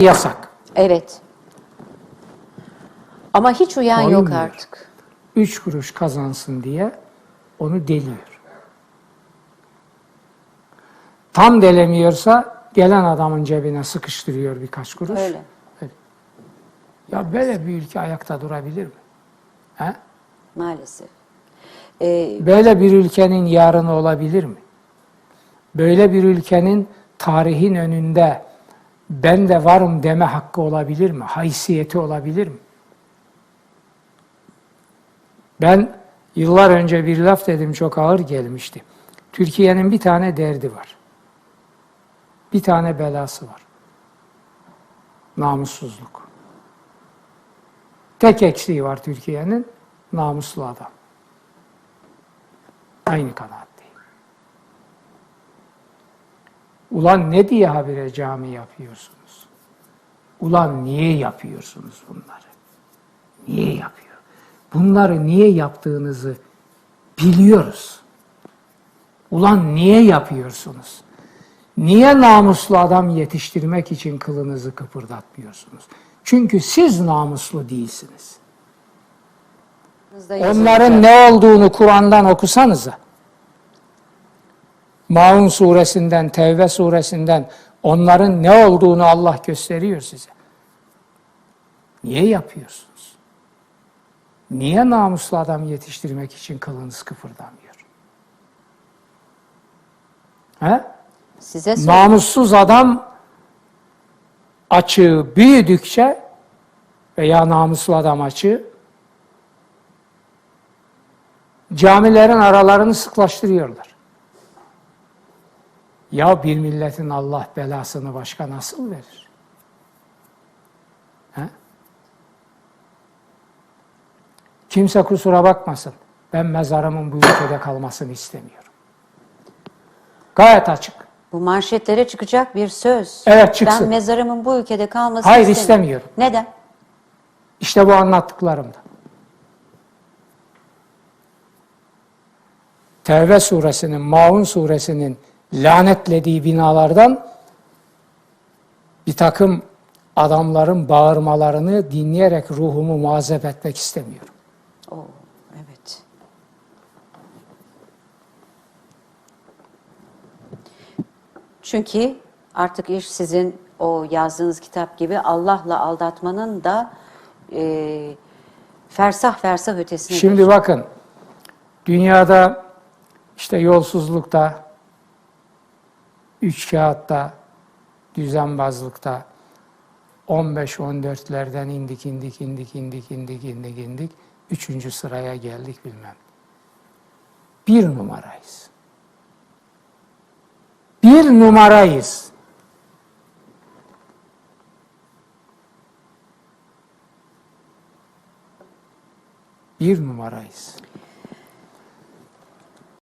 yasak. Evet. Ama hiç uyan yok Koymuyor. artık. Üç kuruş kazansın diye onu deliyor. Tam delemiyorsa gelen adamın cebine sıkıştırıyor birkaç kuruş. Öyle. Ya böyle bir ülke ayakta durabilir mi? He? Maalesef. Ee, Böyle bir ülkenin yarını olabilir mi? Böyle bir ülkenin tarihin önünde ben de varım deme hakkı olabilir mi? Haysiyeti olabilir mi? Ben yıllar önce bir laf dedim çok ağır gelmişti. Türkiye'nin bir tane derdi var. Bir tane belası var. Namussuzluk. Tek eksiği var Türkiye'nin namuslu adam. Aynı kanaatteyim. Ulan ne diye habire cami yapıyorsunuz? Ulan niye yapıyorsunuz bunları? Niye yapıyor? Bunları niye yaptığınızı biliyoruz. Ulan niye yapıyorsunuz? Niye namuslu adam yetiştirmek için kılınızı kıpırdatmıyorsunuz? Çünkü siz namuslu değilsiniz. Onların ne olduğunu Kur'an'dan okusanıza. Maun suresinden, Tevbe suresinden onların ne olduğunu Allah gösteriyor size. Niye yapıyorsunuz? Niye namuslu adam yetiştirmek için kılınız kıpırdamıyor? He? size. Namussuz adam açığı büyüdükçe veya namuslu adam açığı camilerin aralarını sıklaştırıyorlar. Ya bir milletin Allah belasını başka nasıl verir? He? Kimse kusura bakmasın. Ben mezarımın bu ülkede kalmasını istemiyorum. Gayet açık. Bu manşetlere çıkacak bir söz. Evet, çıksın. Ben mezarımın bu ülkede kalmasını Hayır, istemiyorum. istemiyorum. Neden? İşte bu anlattıklarımda. Tevbe suresinin, Maun suresinin lanetlediği binalardan bir takım adamların bağırmalarını dinleyerek ruhumu muazzep etmek istemiyorum. Oo, evet. Çünkü artık iş sizin o yazdığınız kitap gibi Allah'la aldatmanın da e, fersah fersah ötesine Şimdi geçti. bakın, dünyada işte yolsuzlukta, üç kağıtta, düzenbazlıkta 15-14'lerden indik, indik, indik, indik, indik, indik, indik. Üçüncü sıraya geldik bilmem. Bir numarayız. Bir numarayız. Bir numarayız.